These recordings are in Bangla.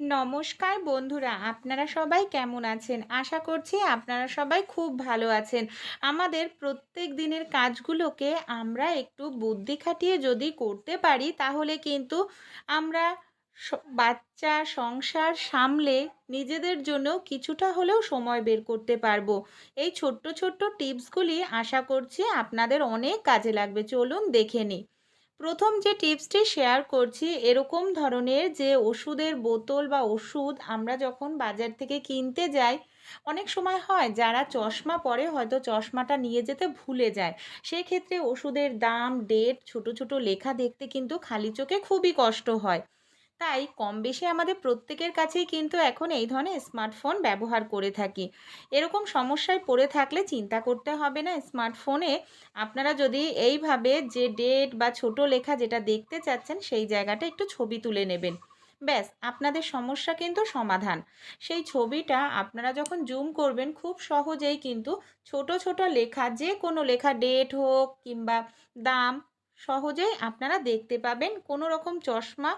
নমস্কার বন্ধুরা, আপনারা সবাই কেমন আছেন? আশা করছি আপনারা সবাই খুব ভালো আছেন। আমাদের প্রত্যেক দিনের কাজগুলোকে আমরা একটু বুদ্ধি খাটিয়ে যদি করতে পারি, তাহলে কিন্তু আমরা বাচ্চা সংসার সামলে নিজেদের জন্য কিছুটা হলেও সময় বের করতে পারব। এই ছোট্ট ছোট্ট টিপসগুলি আশা করছি আপনাদের অনেক কাজে লাগবে। চলুন দেখে নিই। প্রথম যে টিপসটি শেয়ার করছি, এরকম ধরনের যে ওষুধের বোতল বা ওষুধ আমরা যখন বাজার থেকে কিনতে যাই, অনেক সময় হয় যারা চশমা পরে হয়তো চশমাটা নিয়ে যেতে ভুলে যায়। সেক্ষেত্রে ওষুধের দাম ডেট ছোট ছোট লেখা দেখতে কিন্তু খালি চোখে খুবই কষ্ট হয়। তাই কম বেশি আমাদের প্রত্যেকের কাছেই কিন্তু এখন এই ধরনের স্মার্টফোন ব্যবহার করে থাকি। এরকম সমস্যায় পড়ে থাকলে চিন্তা করতে হবে না, স্মার্টফোনে আপনারা যদি এইভাবে যে ডেট বা ছোট লেখা যেটা দেখতে চাচ্ছেন সেই জায়গাটা একটু ছবি তুলে নেবেন। ব্যাস, আপনাদের সমস্যা কিন্তু সমাধান। সেই ছবিটা আপনারা যখন জুম করবেন খুব সহজেই কিন্তু ছোট ছোট লেখা যে কোনো লেখা ডেট হোক কিংবা দাম সহজেই আপনারা দেখতে পাবেন। কোনো রকম চশমা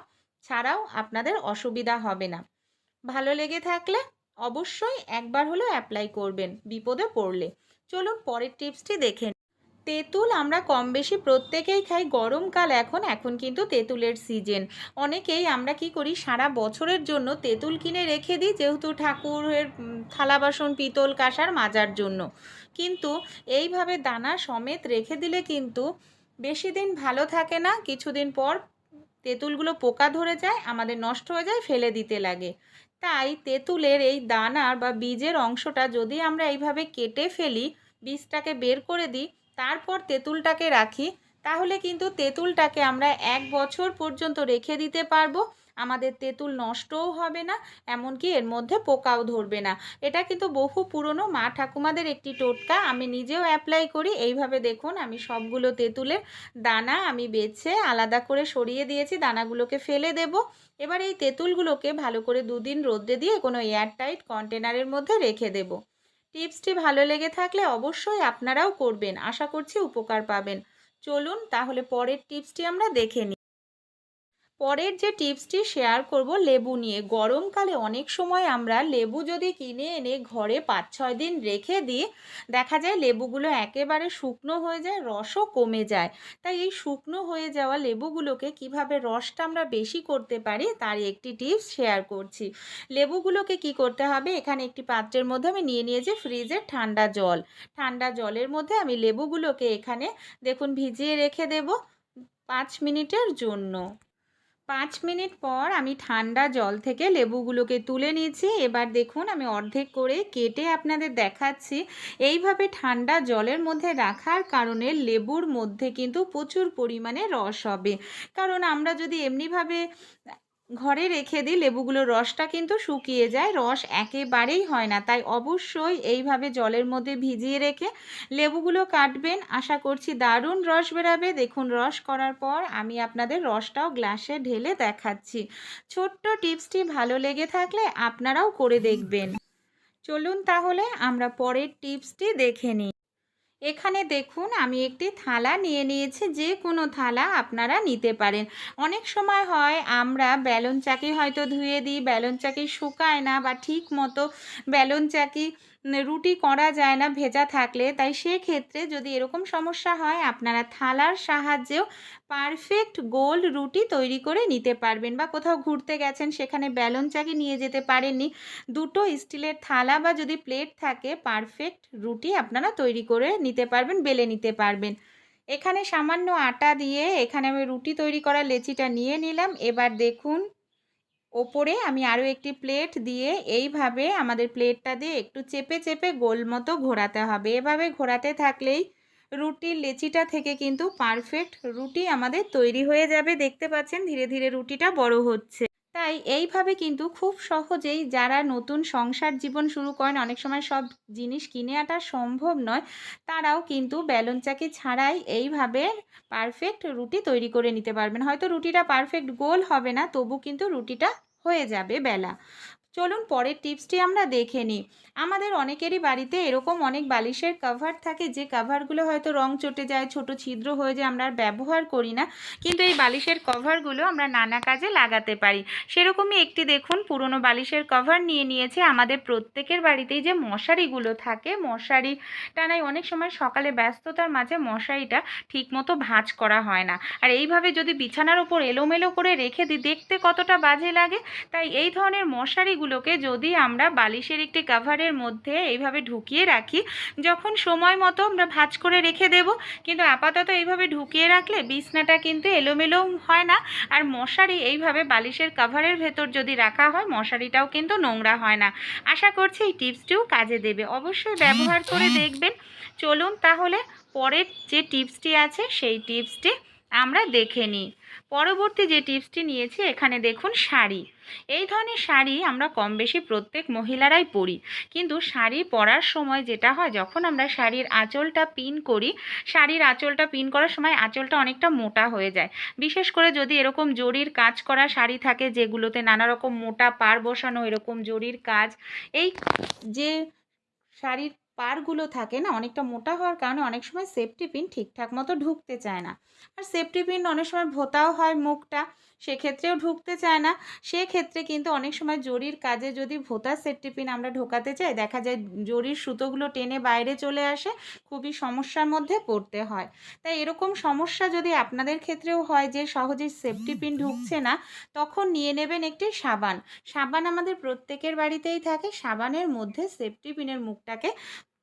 ছাড়াও আপনাদের অসুবিধা হবে না। ভালো লেগে থাকলে অবশ্যই একবার হলেও অ্যাপ্লাই করবেন, বিপদে পড়লে। চলুন পরের টিপসটি দেখে নিই। তেঁতুল আমরা কম বেশি প্রত্যেকেই খাই, গরমকাল এখন এখন কিন্তু তেঁতুলের সিজন অনেকেই আমরা কি করি, সারা বছরের জন্য তেঁতুল কিনে রেখে দিই, যেহেতু ঠাকুরের থালা বাসন, পিতল কাঁসার মাজার জন্য। কিন্তু এইভাবে দানা সমেত রেখে দিলে কিন্তু বেশি দিন ভালো থাকে না, কিছুদিন পর তেঁতুলগুলো পোকা ধরে যায়, আমাদের নষ্ট হয়ে যায়, ফেলে দিতে লাগে। তাই তেঁতুলের এই দানার বা বীজের অংশটা যদি আমরা এইভাবে কেটে ফেলি, বীজটাকে বের করে দিই, তারপর তেঁতুলটাকে রাখি তাহলে কিন্তু তেঁতুলটাকে আমরা এক বছর পর্যন্ত রেখে দিতে পারব। আমাদের তেঁতুল নষ্টও হবে না, এমনকি এর মধ্যে পোকাও ধরবে না। এটা কিন্তু বহু পুরনো মা ঠাকুমাদের একটি টোটকা। আমি নিজেও অ্যাপ্লাই করি। এইভাবে দেখুন, আমি সবগুলো তেঁতুলের দানা আমি বেছে আলাদা করে সরিয়ে দিয়েছি। দানাগুলোকে ফেলে দেব। এবার এই তেঁতুলগুলোকে ভালো করে দুদিন রোদ্রে দিয়ে কোনো এয়ারটাইট কন্টেনারের মধ্যে রেখে দেব। টিপসটি ভালো লেগে থাকলে অবশ্যই আপনারাও করবেন। আশা করছি উপকার পাবেন। চলুন তাহলে পরের টিপসটি আমরা দেখে নিই পরের যে টিপসটি শেয়ার করব লেবু নিয়ে। গরমকালে অনেক সময় আমরা লেবু যদি কিনে এনে ঘরে পাঁচ, ছয় দিন রেখে দিই, দেখা যায় লেবুগুলো একেবারে শুকনো হয়ে যায়, রসও কমে যায়। তাই এই শুকনো হয়ে যাওয়া লেবুগুলোকে কীভাবে রসটা আমরা বেশি করতে পারি, তার একটি টিপস শেয়ার করছি। লেবুগুলোকে কি করতে হবে? এখানে একটি পাত্রের মধ্যে আমি নিয়ে নিয়েছি ফ্রিজের ঠান্ডা জল। ঠান্ডা জলের মধ্যে আমি লেবুগুলোকে এখানে দেখুন ভিজিয়ে রেখে দেব পাঁচ মিনিটের জন্য। পাঁচ মিনিট পর আমি ঠান্ডা জল থেকে লেবুগুলোকে তুলে নিয়েছি। এবার দেখুন, আমি অর্ধেক করে কেটে আপনাদের দেখাচ্ছি। এইভাবে ঠান্ডা জলের মধ্যে রাখার কারণে লেবুর মধ্যে কিন্তু প্রচুর পরিমাণে রস হবে। কারণ আমরা যদি এমনিভাবে ঘরে রেখে দিই, লেবুগুলোর রসটা কিন্তু শুকিয়ে যায়, রস একেবারেই হয় না। তাই অবশ্যই এইভাবে জলের মধ্যে ভিজিয়ে রেখে লেবুগুলো কাটবেন। আশা করছি দারুণ রস বেরাবে। দেখুন, রস করার পর আমি আপনাদের রসটাও গ্লাসে ঢেলে দেখাচ্ছি। ছোট্ট টিপসটি ভালো লেগে থাকলে আপনারাও করে দেখবেন। চলুন তাহলে আমরা পরের টিপসটি দেখে নিই। এখানে দেখুন, আমি একটি থালা নিয়ে নিয়েছি, যে কোনো থালা আপনারা নিতে পারেন। অনেক সময় হয়, আমরা ব্যালন চাকি হয়তো ধুয়ে দিই ব্যালন চাকি শুকায় না বা ঠিক মতো ব্যালন চাকি রুটি করা যায় না, ভেজা থাকলে। তাই সেক্ষেত্রে যদি এরকম সমস্যা হয়, আপনারা থালার সাহায্যেও পারফেক্ট গোল রুটি তৈরি করে নিতে পারবেন বা কোথাও ঘুরতে গেছেন, সেখানে ব্যালন চাকি নিয়ে যেতে পারেননি। দুটো স্টিলের থালা বা যদি প্লেট থাকে পারফেক্ট রুটি আপনারা তৈরি করে নিতে পারবেন, বেলে নিতে পারবেন। এখানে সামান্য আটা দিয়ে এখানে আমি রুটি তৈরি করা লেচিটা নিয়ে নিলাম। এবার দেখুন ওপরে আমি আরও একটি প্লেট দিয়ে এইভাবে আমাদের প্লেটটা দিয়ে একটু চেপে চেপে গোল মতো ঘোরাতে হবে। এভাবে ঘোরাতে থাকলেই রুটির লেচিটা থেকে কিন্তু পারফেক্ট রুটি আমাদের তৈরি হয়ে যাবে। দেখতে পাচ্ছেন ধীরে ধীরে রুটিটা বড় হচ্ছে। তাই এইভাবে কিন্তু খুব সহজেই যারা নতুন সংসার জীবন শুরু করেন, অনেক সময় সব জিনিস কিনে আটা সম্ভব নয়, তারাও কিন্তু ব্যালন চাকি ছাড়াই এইভাবে পারফেক্ট রুটি তৈরি করে নিতে পারবেন। হয়তো রুটিটা পারফেক্ট গোল হবে না, তবু কিন্তু রুটিটা হয়ে যাবে বেলা। চলুন পরের টিপসটি আমরা দেখে নিই। আমাদের অনেকেরই বাড়িতে এরকম অনেক বালিশের কভার থাকে, যে কভারগুলো হয়তো রং চটে যায়, ছোট ছিদ্র হয়ে যায়, আমরা আর ব্যবহার করি না। কিন্তু এই বালিশের কভারগুলো আমরা নানা কাজে লাগাতে পারি। সেরকমই একটি দেখুন, পুরনো বালিশের কভার নিয়ে নিয়েছে আমাদের প্রত্যেকের বাড়িতেই যে মশারিগুলো থাকে। মশারি টানাই অনেক সময় সকালে ব্যস্ততার মাঝে মশারিটা ঠিকমতো ভাঁজ করা হয় না। আর এইভাবে যদি বিছানার ওপর এলোমেলো করে রেখে দিই, দেখতে কতটা বাজে লাগে। তাই এই ধরনের মশারিগুলোকে যদি আমরা বালিশের একটি কাভারের মধ্যে এইভাবে ঢুকিয়ে রাখি, যখন সময় মতো আমরা ভাঁজ করে রেখে দেব, কিন্তু আপাতত এইভাবে ঢুকিয়ে রাখলে বিছনাটা কিন্তু এলোমেলো হয় না। আর মশারি এইভাবে বালিশের কাভারের ভেতর যদি রাখা হয়, মশারিটাও কিন্তু নোংরা হয় না। আশা করছি এই টিপসটিও কাজে দেবে। অবশ্যই ব্যবহার করে দেখবেন। চলুন তাহলে পরের যে টিপসটি আছে, সেই টিপসটি আমরা দেখে নিই। পরবর্তী যে টিপসটি নিয়েছি, এখানে দেখুন শাড়ি। এই ধরনের শাড়ি আমরা কম বেশি প্রত্যেক মহিলারাই পরি। কিন্তু শাড়ি পরার সময় যেটা হয়, যখন আমরা শাড়ির আঁচলটা পিন করি, শাড়ির আঁচলটা পিন করার সময় আঁচলটা অনেকটা মোটা হয়ে যায়। বিশেষ করে যদি এরকম জরির কাজ করা শাড়ি থাকে, যেগুলোতে নানা রকম মোটা পার বসানো, এরকম জরির কাজ, এই যে শাড়ির পাড়গুলো থাকে না, অনেকটা মোটা হওয়ার কারণে অনেক সময় সেফটি পিন ঠিকঠাক মতো ঢুকতে চায় না। আর সেফটি পিন অনেক সময় ভোতাও হয় মুখটা, সেক্ষেত্রেও ঢুকতে চায় না। সেক্ষেত্রে কিন্তু অনেক সময় জরির কাজে যদি ভোতা সেফটি পিন আমরা ঢোকাতে চাই, দেখা যায় জরির সুতোগুলো টেনে বাইরে চলে আসে, খুবই সমস্যার মধ্যে পড়তে হয়। তাই এরকম সমস্যা যদি আপনাদের ক্ষেত্রেও হয় যে সহজেই সেফটি পিন ঢুকছে না, তখন নিয়ে নেবেন একটি সাবান। সাবান আমাদের প্রত্যেকের বাড়িতেই থাকে, সাবানের মধ্যে সেফটি পিনের মুখটাকে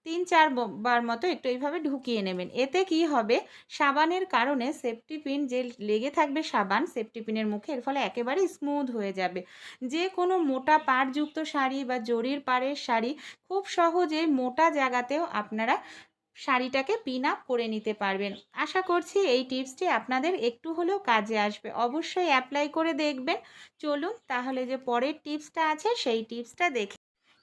তিন চার বার মতো একটু এইভাবে ঢুকিয়ে নেবেন। এতে কি হবে? সাবানের কারণে সেফটি পিন যে লেগে থাকবে সাবান সেফটি পিনের মুখে, এর ফলে একেবারে স্মুথ হয়ে যাবে। যে কোনো মোটা পাড়যুক্ত শাড়ি বা জরির পাড়ের শাড়ি খুব সহজে মোটা জায়গাতেও আপনারা শাড়িটাকে পিন আপ করে নিতে পারবেন। আশা করছি এই টিপসটি আপনাদের একটু হলেও কাজে আসবে। অবশ্যই অ্যাপ্লাই করে দেখবেন। চলুন তাহলে যে পরের টিপসটা আছে, সেই টিপসটা দেখে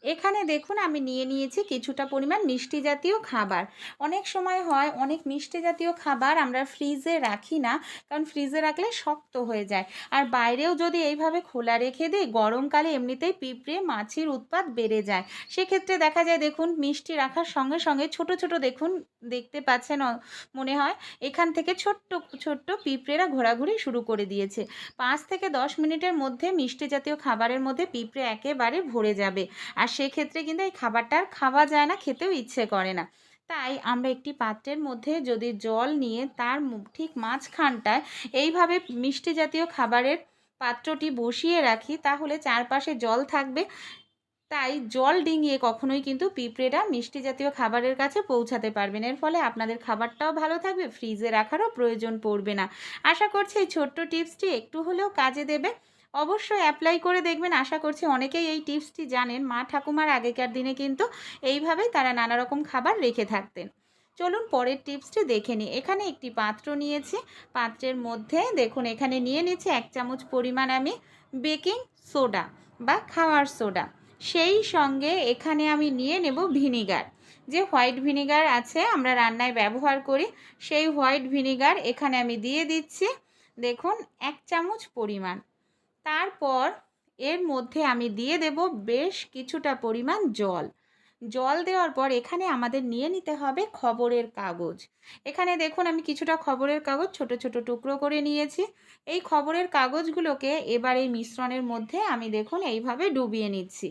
এখানে দেখুন আমি নিয়ে নিয়েছি কিছুটা পরিমাণ মিষ্টি জাতীয় খাবার। অনেক সময় হয় অনেক মিষ্টি জাতীয় খাবার আমরা ফ্রিজে রাখি না, কারণ ফ্রিজে রাখলে শক্ত হয়ে যায়। আর বাইরেও যদি এইভাবে খোলা রেখে দিই, গরমকালে এমনিতেই পিঁপড়ে মাছির উৎপাত বেড়ে যায়। সেক্ষেত্রে দেখা যায় দেখুন মিষ্টি রাখার সঙ্গে সঙ্গে ছোট ছোট দেখুন, দেখতে পাচ্ছেন মনে হয় এখান থেকে ছোট্ট ছোট্ট পিঁপড়েরা ঘোরাঘুরি শুরু করে দিয়েছে। পাঁচ থেকে দশ মিনিটের মধ্যে মিষ্টি জাতীয় খাবারের মধ্যে পিঁপড়ে একেবারে ভরে যাবে। আর সেক্ষেত্রে কিন্তু এই খাবারটা খাওয়া যায় না, খেতেও ইচ্ছে করে না। তাই আমরা একটি পাত্রের মধ্যে যদি জল নিয়ে তার ঠিক মাঝখানটায় এইভাবে মিষ্টি জাতীয় খাবারের পাত্রটি বসিয়ে রাখি, তাহলে চারপাশে জল থাকবে। তাই জল ডিঙিয়ে কখনোই কিন্তু পিঁপড়েরা মিষ্টি জাতীয় খাবারের কাছে পৌঁছাতে পারবেন এর ফলে আপনাদের খাবারটাও ভালো থাকবে, ফ্রিজে রাখারও প্রয়োজন পড়বে না। আশা করছি এই ছোট্ট টিপসটি একটু হলেও কাজে দেবে। অবশ্যই অ্যাপ্লাই করে দেখবেন। আশা করছি অনেকেই এই টিপসটি জানেন। মা ঠাকুমার আগেকার দিনে কিন্তু এইভাবেই তারা নানা রকম খাবার রেখে থাকতেন। চলুন পরের টিপসটি দেখে নিই। এখানে একটি পাত্র নিয়েছি। পাত্রের মধ্যে দেখুন, এখানে নিয়ে নিচ্ছি এক চামচ পরিমাণ আমি বেকিং সোডা বা খাওয়ার সোডা। সেই সঙ্গে এখানে আমি নিয়ে নেব ভিনিগার। যে হোয়াইট ভিনিগার আছে, আমরা রান্নায় ব্যবহার করি, সেই হোয়াইট ভিনিগার এখানে আমি দিয়ে দিচ্ছি। দেখুন, এক চামচ পরিমাণ। তারপর এর মধ্যে আমি দিয়ে দেব বেশ কিছুটা পরিমাণ জল। জল দেওয়ার পর এখানে আমাদের নিয়ে নিতে হবে খবরের কাগজ। এখানে দেখুন আমি কিছুটা খবরের কাগজ ছোট ছোট টুকরো করে নিয়েছি। এই খবরের কাগজগুলোকে এবার এই মিশ্রণের মধ্যে আমি দেখুন এইভাবে ডুবিয়ে নিচ্ছি।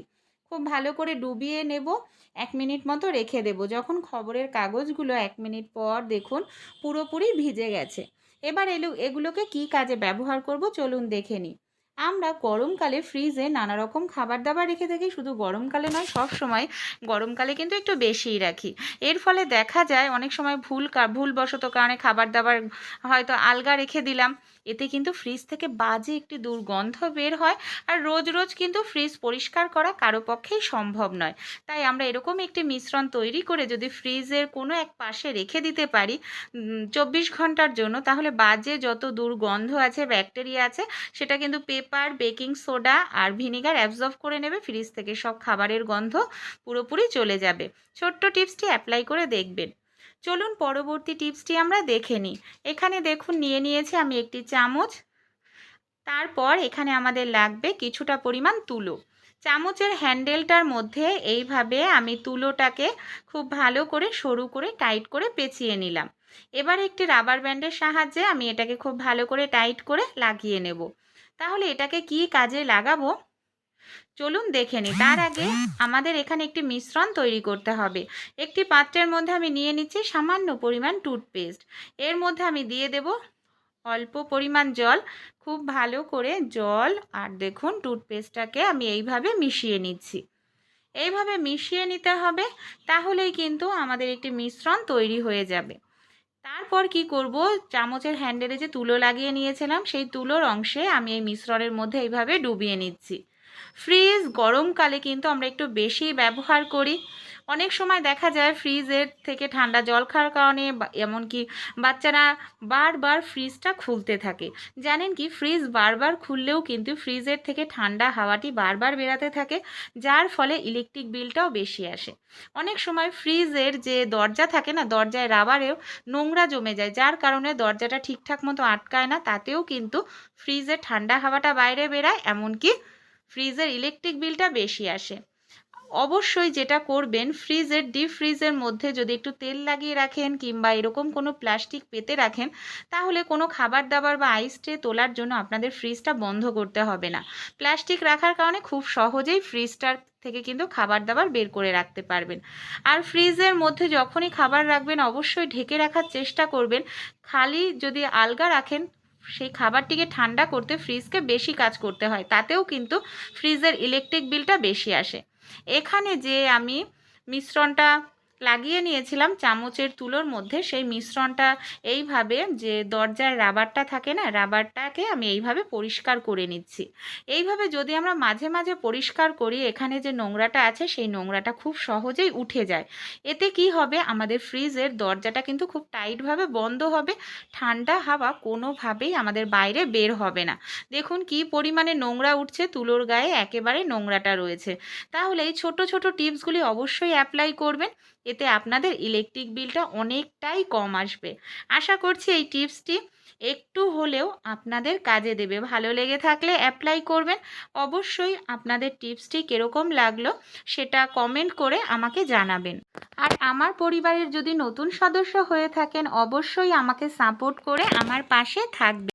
খুব ভালো করে ডুবিয়ে নেব, এক মিনিট মতো রেখে দেব। যখন খবরের কাগজগুলো এক মিনিট পর দেখুন পুরোপুরি ভিজে গেছে। এবার এলু, এগুলোকে কি কাজে ব্যবহার করব চলুন দেখে নিই। আমরা গরমকালে ফ্রিজে নানা রকম খাবার দাবার রেখে থাকি, শুধু গরমকালে নয়, সব সময় গরমকালে কিন্তু একটু বেশিই রাখি। এর ফলে দেখা যায় অনেক সময় ভুল ভুলবশত কারণে খাবার দাবার হয়তো আলগা রেখে দিলাম। এতে কিন্তু ফ্রিজ থেকে বাজে একটি দুর্গন্ধ বের হয় আর রোজ রোজ কিন্তু ফ্রিজ পরিষ্কার করা কারও পক্ষেই সম্ভব নয়। তাই আমরা এরকম একটি মিশ্রণ তৈরি করে যদি ফ্রিজের কোনো এক পাশে রেখে দিতে পারি চব্বিশ ঘণ্টার জন্য, তাহলে বাজে যত দুর্গন্ধ আছে ব্যাকটেরিয়া আছে, সেটা কিন্তু পেপার বেকিং সোডা আর ভিনিগার অ্যাবজর্ব করে নেবে ফ্রিজ থেকে সব খাবারের গন্ধ পুরোপুরি চলে যাবে। ছোট্ট টিপসটি অ্যাপ্লাই করে দেখবেন। চলুন পরবর্তী টিপসটি আমরা দেখে নিই। এখানে দেখুন, নিয়ে নিয়েছি আমি একটি চামচ। তারপর এখানে আমাদের লাগবে কিছুটা পরিমাণ তুলো। চামচের হ্যান্ডেলটার মধ্যে এইভাবে আমি তুলোটাকে খুব ভালো করে সরু করে টাইট করে পেঁচিয়ে নিলাম। এবার একটি রাবার ব্যান্ডের সাহায্যে আমি এটাকে খুব ভালো করে টাইট করে লাগিয়ে নেব। তাহলে এটাকে কি কাজে লাগাবো? চলুন দেখে নিই তার আগে আমাদের এখানে একটি মিশ্রণ তৈরি করতে হবে। একটি পাত্রের মধ্যে আমি নিয়ে নিচ্ছি সামান্য পরিমাণ টুথপেস্ট। এর মধ্যে আমি দিয়ে দেব অল্প পরিমাণ জল। খুব ভালো করে জল আর দেখুন টুথপেস্টটাকে আমি এইভাবে মিশিয়ে নিচ্ছি। এইভাবে মিশিয়ে নিতে হবে তাহলেই কিন্তু আমাদের একটি মিশ্রণ তৈরি হয়ে যাবে। তারপর কি করব? চামচের হ্যান্ডেলে যে তুলো লাগিয়ে নিয়েছিলাম সেই তুলোর অংশে আমি এই মিশ্রণের মধ্যে এইভাবে ডুবিয়ে নিচ্ছি। ফ্রিজ গরমকালে কিন্তু আমরা একটু বেশি ব্যবহার করি। অনেক সময় দেখা যায় ফ্রিজের থেকে ঠান্ডা জল খাওয়ার কারণে এমনকি বাচ্চারা বারবার ফ্রিজটা খুলতে থাকে। জানেন কি? ফ্রিজ বারবার খুললেও কিন্তু ফ্রিজের থেকে ঠান্ডা হাওয়াটি বারবার বেরাতে থাকে, যার ফলে ইলেকট্রিক বিলটাও বেশি আসে। অনেক সময় ফ্রিজের যে দরজা থাকে না, দরজায় রাবারেও নোংরা জমে যায়, যার কারণে দরজাটা ঠিকঠাক মতো আটকায় না, তাতেও কিন্তু ফ্রিজের ঠান্ডা হাওয়াটা বাইরে বেরায় এমনকি ফ্রিজের ইলেকট্রিক বিলটা বেশি আসে। অবশ্যই যেটা করবেন, ফ্রিজের ডিপ ফ্রিজের মধ্যে যদি একটু তেল লাগিয়ে রাখেন কিংবা এরকম কোনো প্লাস্টিক পেতে রাখেন, তাহলে কোনো খাবার দাবার বা আইস ট্রে তোলার জন্য আপনাদের ফ্রিজটা বন্ধ করতে হবে না। প্লাস্টিক রাখার কারণে খুব সহজেই ফ্রিজটার থেকে কিন্তু খাবার দাবার বের করে রাখতে পারবেন। আর ফ্রিজের মধ্যে যখনই খাবার রাখবেন, অবশ্যই ঢেকে রাখার চেষ্টা করবেন। খালি যদি আলগা রাখেন সেই খাবারটিকে ঠান্ডা করতে ফ্রিজকে বেশি কাজ করতে হয়, তাতেও কিন্তু ফ্রিজের ইলেকট্রিক বিলটা বেশি আসে। এখানে যে আমি মিশ্রণটা লাগিয়ে নিয়েছিলাম চামচের তুলোর মধ্যে। সেই মিশ্রণটা এইভাবে যে দরজার রাবারটা থাকে না, রাবারটাকে আমি এইভাবে পরিষ্কার করে নিচ্ছি। এইভাবে যদি আমরা মাঝে মাঝে পরিষ্কার করি, এখানে যে নোংরাটা আছে, সেই নোংরাটা খুব সহজেই উঠে যায়। এতে কি হবে? আমাদের ফ্রিজের দরজাটা কিন্তু খুব টাইটভাবে বন্ধ হবে। ঠান্ডা হাওয়া কোনোভাবেই আমাদের বাইরে বের হবে না। দেখুন কি পরিমাণে নোংরা উঠছে, তুলোর গায়ে একেবারে নোংরাটা রয়েছে। তাহলে এই ছোট ছোট টিপসগুলি অবশ্যই অ্যাপ্লাই করবেন। এতে আপনাদের ইলেকট্রিক বিলটা অনেকটাই কম আসবে। আশা করছি এই টিপসটি একটু হলেও আপনাদের কাজে দেবে। ভালো লেগে থাকলে অ্যাপ্লাই করবেন। অবশ্যই আপনাদের টিপসটি কীরকম লাগল সেটা কমেন্ট করে আমাকে জানাবেন। আর আমার পরিবারের যদি নতুন সদস্য হয়ে থাকেন, অবশ্যই আমাকে সাপোর্ট করে আমার পাশে থাকবে